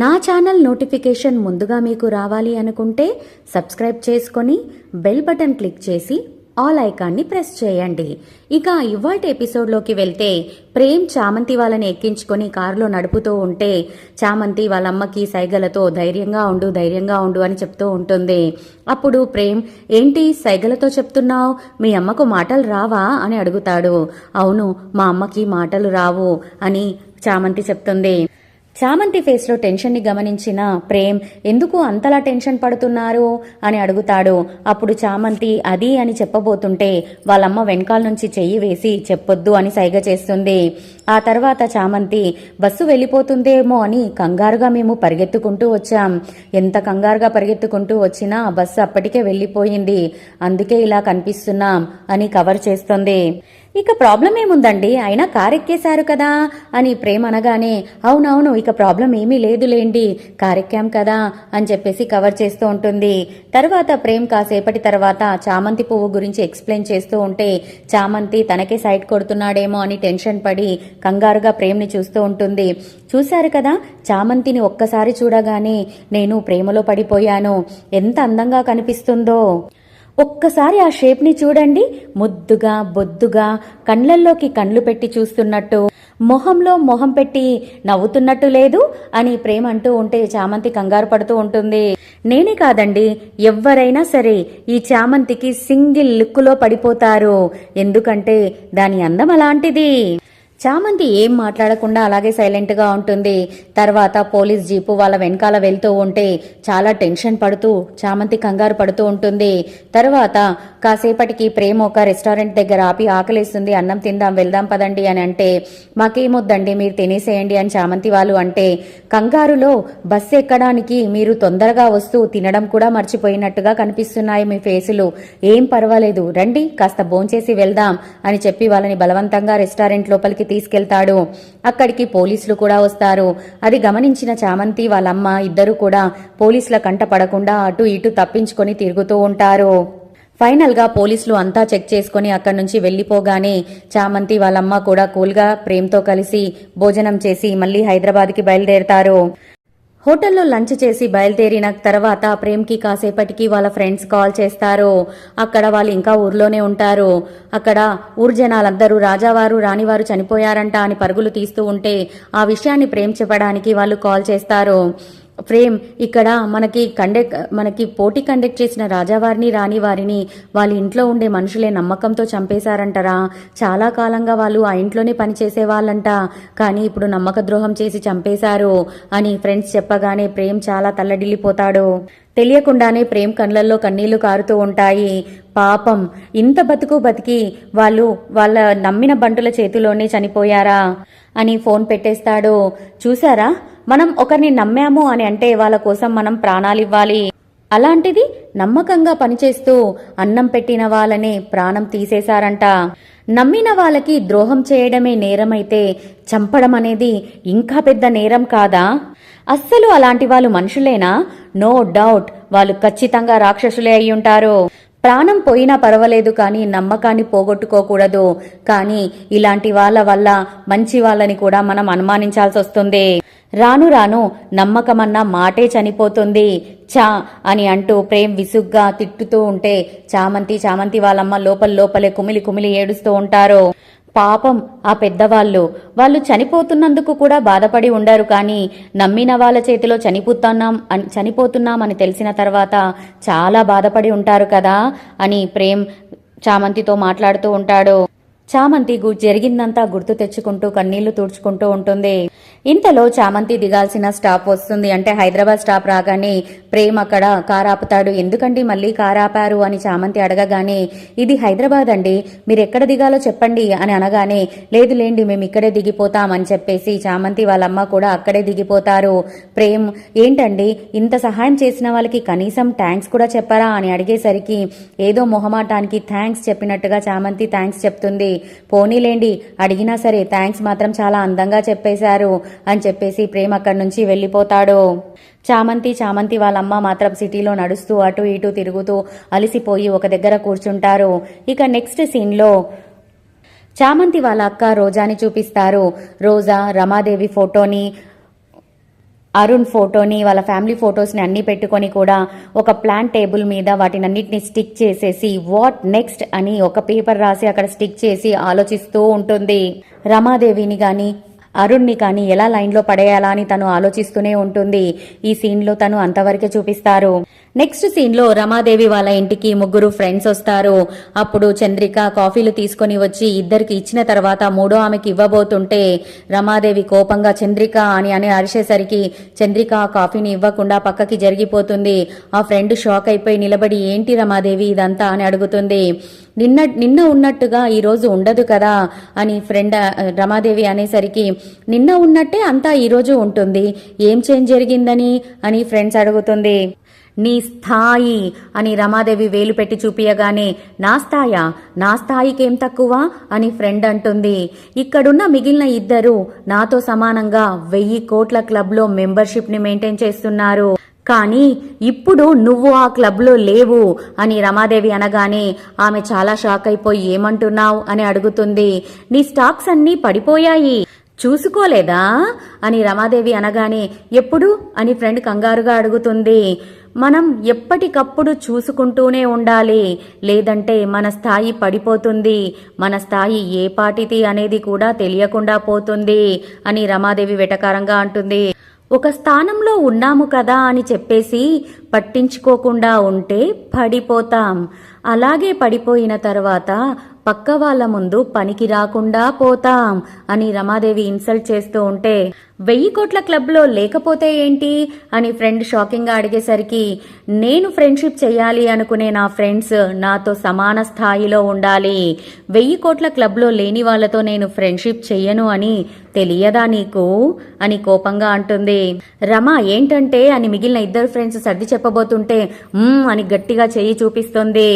నా channel notification ముందుగా మీకు రావాలి అనుకుంటే సబ్స్క్రైబ్ చేసుకొని బెల్ బటన్ క్లిక్ చేసి ఆల్ ఐకాన్ని ప్రెస్ చేయండి. ఇక ఇవాటి ఎపిసోడ్లోకి వెళ్తే ప్రేమ్ చామంతి వాళ్ళని ఎక్కించుకొని కారులో నడుపుతూ ఉంటే చామంతి వాళ్ళ అమ్మకి సైగలతో ధైర్యంగా ఉండు ధైర్యంగా ఉండు అని చెప్తూ ఉంటుంది. అప్పుడు ప్రేమ్ ఏంటి సైగలతో చెప్తున్నావు? మీ అమ్మకు మాటలు రావా? అని అడుగుతాడు. అవును మా అమ్మకి మాటలు రావు అని చామంతి చెప్తుంది. చామంతి ఫేస్లో టెన్షన్ని గమనించిన ప్రేమ్ ఎందుకు అంతలా టెన్షన్ పడుతున్నారు? అని అడుగుతాడు. అప్పుడు చామంతి అది అని చెప్పబోతుంటే వాళ్ళమ్మ వెనకాల నుంచి చెయ్యి వేసి చెప్పొద్దు అని సైగ చేస్తుంది. ఆ తర్వాత చామంతి బస్సు వెళ్ళిపోతుందేమో అని కంగారుగా మేము పరిగెత్తుకుంటూ వచ్చాం. ఎంత కంగారుగా పరిగెత్తుకుంటూ వచ్చినా బస్సు అప్పటికే వెళ్ళిపోయింది. అందుకే ఇలా కనిపిస్తున్నాం అని కవర్ చేస్తుంది. ఇక ప్రాబ్లం ఏముందండి? అయినా కార్ ఎక్కేశారు కదా? అని ప్రేమ అనగానే అవునవును ఇక ప్రాబ్లం ఏమీ లేదులేండి. కార్ ఎక్కాం కదా? అని చెప్పేసి కవర్ చేస్తూ ఉంటుంది. తర్వాత ప్రేమ్ కాసేపటి తర్వాత చామంతి పువ్వు గురించి ఎక్స్ప్లెయిన్ చేస్తూ ఉంటే చామంతి తనకే సైట్ కొడుతున్నాడేమో అని టెన్షన్ పడి కంగారుగా ప్రేమ్ని చూస్తూ ఉంటుంది. చూశారు కదా? చామంతిని ఒక్కసారి చూడగానే నేను ప్రేమలో పడిపోయాను. ఎంత అందంగా కనిపిస్తుందో. ఒక్కసారి ఆ షేప్ని చూడండి. ముద్దుగా బొద్దుగా కండ్లల్లోకి కండ్లు పెట్టి చూస్తున్నట్టు. మొహంలో మొహం పెట్టి నవ్వుతున్నట్టు లేదు అని ప్రేమ అంటూ ఉంటే చామంతి కంగారు పడుతూ ఉంటుంది. నేనే కాదండి ఎవ్వరైనా సరే ఈ చామంతికి సింగిల్ లుక్కులో పడిపోతారు. ఎందుకంటే దాని అందం అలాంటిది. చామంతి ఏం మాట్లాడకుండా అలాగే సైలెంట్గా ఉంటుంది. తర్వాత పోలీస్ జీపు వాళ్ళ వెనకాల వెళ్తూ ఉంటే చాలా టెన్షన్ పడుతూ చామంతి కంగారు పడుతూ ఉంటుంది. తర్వాత కాసేపటికి ప్రేమ ఒక రెస్టారెంట్ దగ్గర ఆపి ఆకలిస్తుంది. అన్నం తిందాం వెళ్దాం పదండి అని అంటే మాకేమొద్దండి మీరు తినేసేయండి అని చామంతి వాళ్ళు అంటే కంగారులో బస్సు ఎక్కడానికి మీరు తొందరగా వస్తూ తినడం కూడా మర్చిపోయినట్టుగా కనిపిస్తున్నాయి మీ ఫేసులు. ఏం పర్వాలేదు రండి కాస్త భోంచేసి వెళ్దాం అని చెప్పి వాళ్ళని బలవంతంగా రెస్టారెంట్ లోపలికి తీసుకెళ్తాడు. అక్కడికి పోలీసులు కూడా వస్తారు. అది గమనించిన చామంతి వాళ్ళమ్మ ఇద్దరు కూడా పోలీసుల కంట పడకుండా అటు ఇటు తప్పించుకొని తిరుగుతూ ఉంటారు. ఫైనల్గా పోలీసులు అంతా చెక్ చేసుకుని అక్కడి నుంచి వెళ్ళిపోగానే చామంతి వాళ్ళమ్మ కూడా కూల్గా ప్రేమ్తో కలిసి భోజనం చేసి మళ్ళీ హైదరాబాద్కి బయలుదేరతారు. హోటల్లో లంచ్ చేసి బయలుదేరిన తర్వాత ప్రేమ్కి కాసేపటికి వాళ్ళ ఫ్రెండ్స్ కాల్ చేస్తారు. అక్కడ వాళ్ళు ఇంకా ఊర్లోనే ఉంటారు. అక్కడ ఊరు జనాలందరూ రాజావారు రాణివారు చనిపోయారంట అని పరుగులు తీస్తూ ఉంటే ఆ విషయాన్ని ప్రేమ్ చెప్పడానికి వాళ్ళు కాల్ చేస్తారు. ఫ్రేమ్ ఇక్కడ మనకి కండక్ట్ మనకి పోటీ కండక్ట్ చేసిన రాజావారిని రాణి వారిని వాళ్ళ ఇంట్లో ఉండే మనుషులే నమ్మకంతో చంపేశారంటరా? చాలా కాలంగా వాళ్ళు ఆ ఇంట్లోనే పనిచేసే వాళ్ళంట కానీ ఇప్పుడు నమ్మక ద్రోహం చేసి చంపేశారు అని ఫ్రెండ్స్ చెప్పగానే ప్రేమ్ చాలా తల్లడిల్లిపోతాడు. తెలియకుండానే ప్రేమ్ కళ్ళల్లో కన్నీళ్ళు కారుతూ ఉంటాయి. పాపం ఇంత బతుకు బతికి వాళ్ళు వాళ్ళ నమ్మిన బంటుల చేతిలోనే చనిపోయారా? అని ఫోన్ పెట్టేస్తాడు. చూసారా మనం ఒకరిని నమ్మాము అని అంటే వాళ్ళ కోసం మనం ప్రాణాలివ్వాలి. అలాంటిది నమ్మకంగా పనిచేస్తూ అన్నం పెట్టిన వాళ్ళనే ప్రాణం తీసేశారంట. నమ్మిన వాళ్ళకి ద్రోహం చేయడమే నేరమైతే చంపడం అనేది ఇంకా పెద్ద నేరం కాదా? అస్సలు అలాంటి వాళ్ళు మనుషులేనా? నో డౌట్ వాళ్ళు ఖచ్చితంగా రాక్షసులే అయి ఉంటారు. ప్రాణం పోయినా పర్వాలేదు కానీ నమ్మకాన్ని పోగొట్టుకోకూడదు. కానీ ఇలాంటి వాళ్ళ వల్ల మంచి వాళ్ళని కూడా మనం అనుమానించాల్సి వస్తుంది రాను రాను నమ్మకమన్న మాటే చనిపోతుంది. చా అని అంటూ ప్రేమ్ విసుగ్గా తిట్టుతూ ఉంటే చామంతి చామంతి వాళ్ళమ్మ లోపల లోపలే కుమిలి కుమిలి ఏడుస్తూ ఉంటారు. పాపం ఆ పెద్దవాళ్ళు. వాళ్ళు చనిపోతున్నందుకు కూడా బాధపడి ఉండరు కానీ నమ్మిన వాళ్ళ చేతిలో చనిపోతున్నాం అని చనిపోతున్నామని తెలిసిన తర్వాత చాలా బాధపడి ఉంటారు కదా అని ప్రేమ్ చామంతితో మాట్లాడుతూ ఉంటాడు. చామంతి గు జరిగిందంతా గుర్తు తెచ్చుకుంటూ కన్నీళ్ళు తుడుచుకుంటూ ఉంటుంది. ఇంతలో చామంతి దిగాల్సిన స్టాప్ వస్తుంది. అంటే హైదరాబాద్ స్టాప్ రాగానే ప్రేమ్ అక్కడ కార్ ఆపుతాడు ఎందుకండి మళ్ళీ కార్ ఆపారు అని చామంతి అడగగానే ఇది హైదరాబాద్ అండి. మీరు ఎక్కడ దిగాలో చెప్పండి అని అనగానే లేదు లేండి మేము ఇక్కడే దిగిపోతాం అని చెప్పేసి చామంతి వాళ్ళమ్మ కూడా అక్కడే దిగిపోతారు. ప్రేమ్ ఏంటండి? ఇంత సహాయం చేసిన వాళ్ళకి కనీసం థ్యాంక్స్ కూడా చెప్పారా అని అడిగేసరికి ఏదో మొహమాటానికి థ్యాంక్స్ చెప్పినట్టుగా చామంతి థ్యాంక్స్ చెప్తుంది. పోనీలేండి అడిగినా సరే థ్యాంక్స్ మాత్రం చాలా అందంగా చెప్పేశారు అని చెప్పేసి ప్రేమ్ అక్కడి నుంచి వెళ్ళిపోతాడు. చామంతి చామంతి వాళ్ళమ్మ మాత్రం సిటీలో నడుస్తూ అటు ఇటు తిరుగుతూ అలిసిపోయి ఒక దగ్గర కూర్చుంటారు. ఇక నెక్స్ట్ సీన్లో చామంతి వాళ్ళ అక్క రోజాని చూపిస్తారు. రోజా రమాదేవి ఫోటోని అరుణ్ ఫోటోని వాళ్ళ ఫ్యామిలీ ఫొటోస్ని అన్ని పెట్టుకొని కూడా ఒక ప్లాన్ టేబుల్ మీద వాటిని అన్నిటిని స్టిక్ చేసేసి వాట్ నెక్స్ట్? అని ఒక పేపర్ రాసి అక్కడ స్టిక్ చేసి ఆలోచిస్తూ ఉంటుంది. రమాదేవిని కానీ అరుణ్ని కానీ ఎలా లైన్లో పడేయాలా అని తను ఆలోచిస్తూనే ఉంటుంది. ఈ సీన్లో తను అంతవరకే చూపిస్తారు. నెక్స్ట్ సీన్లో రమాదేవి వాళ్ళ ఇంటికి ముగ్గురు ఫ్రెండ్స్ వస్తారు. అప్పుడు చంద్రిక కాఫీలు తీసుకొని వచ్చి ఇద్దరికి ఇచ్చిన తర్వాత మూడో ఆమెకి ఇవ్వబోతుంటే రమాదేవి కోపంగా చంద్రిక అని అని అరిచేసరికి చంద్రిక ఆ కాఫీని ఇవ్వకుండా పక్కకి జరిగిపోతుంది. ఆ ఫ్రెండ్ షాక్ అయిపోయి నిలబడి ఏంటి రమాదేవి ఇదంతా? అని అడుగుతుంది. నిన్న నిన్న ఉన్నట్టుగా ఈరోజు ఉండదు కదా? అని ఫ్రెండ్ రమాదేవి అనేసరికి నిన్న ఉన్నట్టే అంతా ఈరోజు ఉంటుంది. ఏం చేంజ్ జరిగిందని? అని ఫ్రెండ్స్ అడుగుతుంది. నీ స్థాయి అని రమాదేవి వేలు పెట్టి చూపియగానే నా స్థాయా? నా స్థాయికేం తక్కువ? అని ఫ్రెండ్ అంటుంది. ఇక్కడున్న మిగిలిన ఇద్దరు నాతో సమానంగా వెయ్యి కోట్ల క్లబ్లో మెంబర్షిప్ని మెయింటైన్ చేస్తున్నారు. కానీ ఇప్పుడు నువ్వు ఆ క్లబ్లో లేవు అని రమాదేవి అనగానే ఆమె చాలా షాక్ అయిపోయి ఏమంటున్నావు? అని అడుగుతుంది. నీ స్టాక్స్ అన్నీ పడిపోయాయి. చూసుకోలేదా? అని రమాదేవి అనగానే ఎప్పుడు? అని ఫ్రెండ్ కంగారుగా అడుగుతుంది. మనం ఎప్పటికప్పుడు చూసుకుంటూనే ఉండాలి. లేదంటే మన స్థాయి పడిపోతుంది. మన స్థాయి ఏ పాటిది అనేది కూడా తెలియకుండా పోతుంది అని రమాదేవి వెటకారంగా అంటుంది. ఒక స్థానంలో ఉన్నాము కదా అని చెప్పేసి పట్టించుకోకుండా ఉంటే పడిపోతాం. అలాగే పడిపోయిన తర్వాత పక్క వాళ్ళ ముందు పనికి రాకుండా పోతాం అని రమాదేవి ఇన్సల్ట్ చేస్తూ ఉంటే వెయ్యి కోట్ల క్లబ్లో లేకపోతే ఏంటి? అని ఫ్రెండ్ షాకింగ్గా అడిగేసరికి నేను ఫ్రెండ్షిప్ చేయాలి అనుకునే నా ఫ్రెండ్స్ నాతో సమాన స్థాయిలో ఉండాలి. వెయ్యి కోట్ల క్లబ్లో లేని వాళ్ళతో నేను ఫ్రెండ్షిప్ చెయ్యను అని తెలియదా నీకు? అని కోపంగా అంటుంది. రమ ఏంటంటే? అని మిగిలిన ఇద్దరు ఫ్రెండ్స్ సర్ది చెప్పబోతుంటే అని గట్టిగా చెయ్యి చూపిస్తుంది.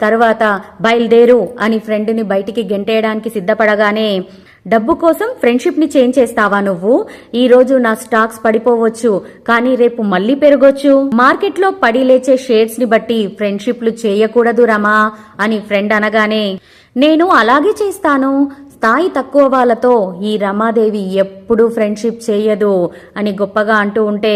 తర్వాత బయలుదేరు అని ఫ్రెండ్ని బయటికి గెంటేయడానికి సిద్ధపడగానే డబ్బు కోసం ఫ్రెండ్షిప్ని చేంజ్ చేస్తావా నువ్వు? ఈ రోజు నా స్టాక్స్ పడిపోవచ్చు కానీ రేపు మళ్ళీ పెరగొచ్చు. మార్కెట్లో పడి లేచే షేర్స్ని బట్టి ఫ్రెండ్షిప్లు చేయకూడదు రమా అని ఫ్రెండ్ అనగానే నేను అలాగే చేస్తాను. స్థాయి తక్కువ వాళ్ళతో ఈ రమాదేవి ఎప్పుడూ ఫ్రెండ్షిప్ చేయదు అని గొప్పగా అంటూ ఉంటే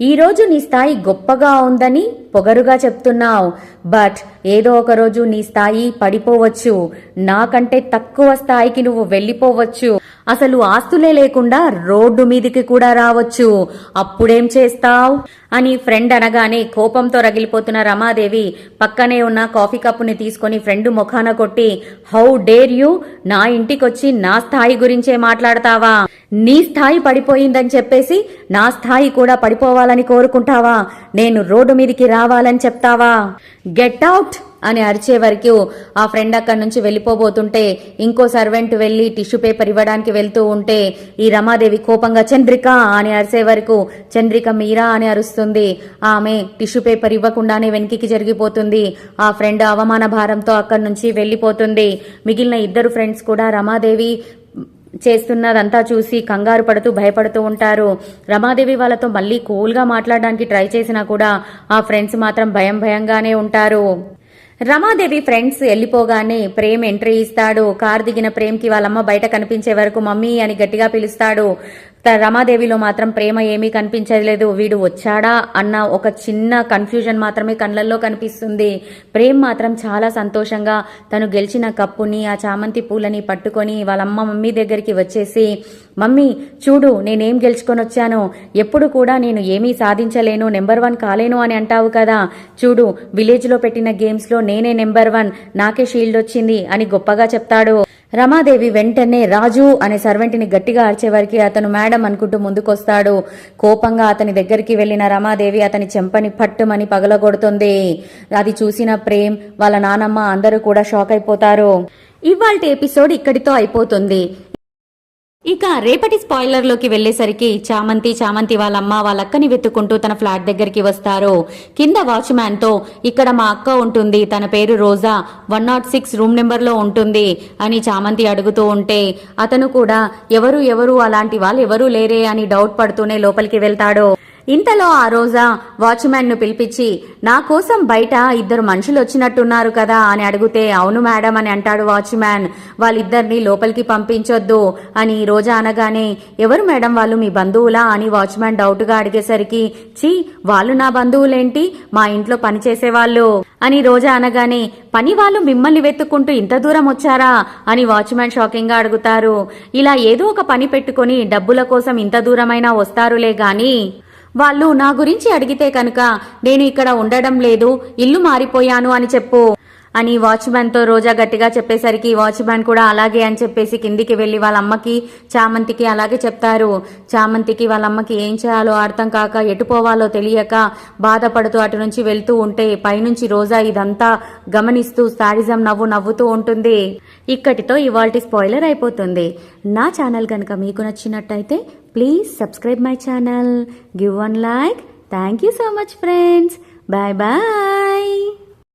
ఈ రోజు నీ స్థాయి గొప్పగా ఉందని పొగరుగా చెప్తున్నావు. బట్ ఏదో ఒక రోజు నీ స్థాయి పడిపోవచ్చు. నాకంటే తక్కువ స్థాయికి నువ్వు వెళ్ళిపోవచ్చు. అసలు ఆస్తులే లేకుండా రోడ్డు మీదికి కూడా రావచ్చు. అప్పుడేం చేస్తావ్? అని ఫ్రెండ్ అనగానే కోపంతో రగిలిపోతున్న రమాదేవి పక్కనే ఉన్న కాఫీ కప్పుని తీసుకొని ఫ్రెండ్ ముఖాన కొట్టి హౌ డేర్ యూ? నా ఇంటికొచ్చి నా స్థాయి గురించే మాట్లాడతావా? నీ స్థాయి పడిపోయిందని చెప్పేసి నా స్థాయి కూడా పడిపోవాలని కోరుకుంటావా? నేను రోడ్డు మీదికి రావాలని చెప్తావా? గెట్ అవుట్ అని అరిచే వరకు ఆ ఫ్రెండ్ అక్కడి నుంచి వెళ్ళిపోబోతుంటే ఇంకో సర్వెంట్ వెళ్ళి టిష్యూ పేపర్ ఇవ్వడానికి వెళ్తూ ఉంటే ఈ రమాదేవి కోపంగా చంద్రిక! అని అరిసే వరకు చంద్రిక మీరా! అని అరుస్తుంది. ఆమె టిష్యూ పేపర్ ఇవ్వకుండానే వెనక్కి జరిగిపోతుంది. ఆ ఫ్రెండ్ అవమాన భారంతో అక్కడి నుంచి వెళ్ళిపోతుంది. మిగిలిన ఇద్దరు ఫ్రెండ్స్ కూడా రమాదేవి చేస్తున్నదంతా చూసి కంగారు పడుతూ భయపడుతూ ఉంటారు. రమాదేవి వాళ్ళతో మళ్ళీ కూల్గా మాట్లాడడానికి ట్రై చేసినా కూడా ఆ ఫ్రెండ్స్ మాత్రం భయం భయంగానే ఉంటారు. రమాదేవి ఫ్రెండ్స్ వెళ్ళిపోగానే ప్రేమ్ ఎంట్రీ ఇస్తాడు. కార్ దిగిన ప్రేమ్కి వాళ్ళమ్మ బయట కనిపించే వరకు మమ్మీ అని గట్టిగా పిలుస్తాడు. రమాదేవిలో మాత్రం ప్రేమ ఏమీ కనిపించలేదు వీడు వచ్చాడా అన్న ఒక చిన్న కన్ఫ్యూజన్ మాత్రమే కళ్ళల్లో కనిపిస్తుంది. ప్రేమ్ మాత్రం చాలా సంతోషంగా తను గెలిచిన కప్పుని ఆ చామంతి పూలని పట్టుకొని వాళ్ళమ్మ మమ్మీ దగ్గరికి వచ్చేసి మమ్మీ చూడు నేనేం గెలుచుకొని వచ్చాను. ఎప్పుడు కూడా నేను ఏమీ సాధించలేను. నెంబర్ వన్ కాలేను అని అంటావు కదా. చూడు విలేజ్లో పెట్టిన గేమ్స్లో నేనే నెంబర్ వన్. నాకే షీల్డ్ వచ్చింది అని గొప్పగా చెప్తాడు. రమాదేవి వెంటనే రాజు అనే సర్వెంట్ని గట్టిగా అరిచేవారికి అతను మేడం అనుకుంటూ ముందుకొస్తాడు. కోపంగా అతని దగ్గరికి వెళ్ళిన రమాదేవి అతని చెంపని పట్టుమని పగలగొడుతుంది. అది చూసిన ప్రేమ్ వాళ్ళ నానమ్మ అందరూ కూడా షాక్ అయిపోతారు. ఇవాళ ఎపిసోడ్ ఇక్కడితో అయిపోతుంది. ఇక రేపటి స్పాయిలర్లోకి వెళ్ళేసరికి చామంతి చామంతి వాళ్ళ అమ్మ వాళ్ళక్కని వెతుక్కుంటూ తన ఫ్లాట్ దగ్గరికి వస్తారు. కింద వాచ్మ్యాన్తో ఇక్కడ మా అక్క ఉంటుంది తన పేరు Roja one nought six room నెంబర్లో ఉంటుంది అని చామంతి అడుగుతూ ఉంటే అతను కూడా ఎవరు ఎవరు అలాంటి వాళ్ళు ఎవరూ లేరే అని డౌట్ పడుతూనే లోపలికి వెళ్తాడు. ఇంతలో ఆ రోజా వాచ్మెన్ను పిలిపించి నా కోసం బయట ఇద్దరు మనుషులు వచ్చినట్టున్నారు కదా అని అడిగితే అవును మేడం అని అంటాడు వాచ్మ్యాన్. వాళ్ళిద్దరిని లోపలికి పంపించొద్దు అని రోజా అనగానే ఎవరు మేడం వాళ్ళు మీ బంధువులా అని వాచ్మ్యాన్ డౌట్గా అడిగేసరికి ఛీ వాళ్ళు నా బంధువులేంటి? మా ఇంట్లో పని చేసేవాళ్ళు అని రోజా అనగానే పని వాళ్ళు మిమ్మల్ని వెతుక్కుంటూ ఇంత దూరం వచ్చారా అని వాచ్మ్యాన్ షాకింగ్గా అడుగుతారు. ఇలా ఏదో ఒక పని పెట్టుకొని డబ్బుల కోసం ఇంత దూరమైనా వస్తారులే గాని వాళ్ళు నా గురించి అడిగితే కనుక నేను ఇక్కడ ఉండడం లేదు ఇల్లు మారిపోయాను అని చెప్పు. అని వాచ్మ్యాన్తో రోజా గట్టిగా చెప్పేసరికి వాచ్మ్యాన్ కూడా అలాగే అని చెప్పేసి కిందికి వెళ్ళి వాళ్ళ అమ్మకి చామంతికి అలాగే చెప్తారు. చామంతికి వాళ్ళ అమ్మకి ఏం చేయాలో అర్థం కాక ఎటు పోవాలో తెలియక బాధపడుతూ అటు నుంచి వెళ్తూ ఉంటే పైనుంచి రోజా ఇదంతా గమనిస్తూ సాడిజం నవ్వు నవ్వుతూ ఉంటుంది. ఇక్కటితో ఇవాల్టి స్పాయిలర్ అయిపోతుంది. నా ఛానల్ కనుక మీకు నచ్చినట్టయితే please subscribe my channel give one like. Thank you so much friends. Bye bye.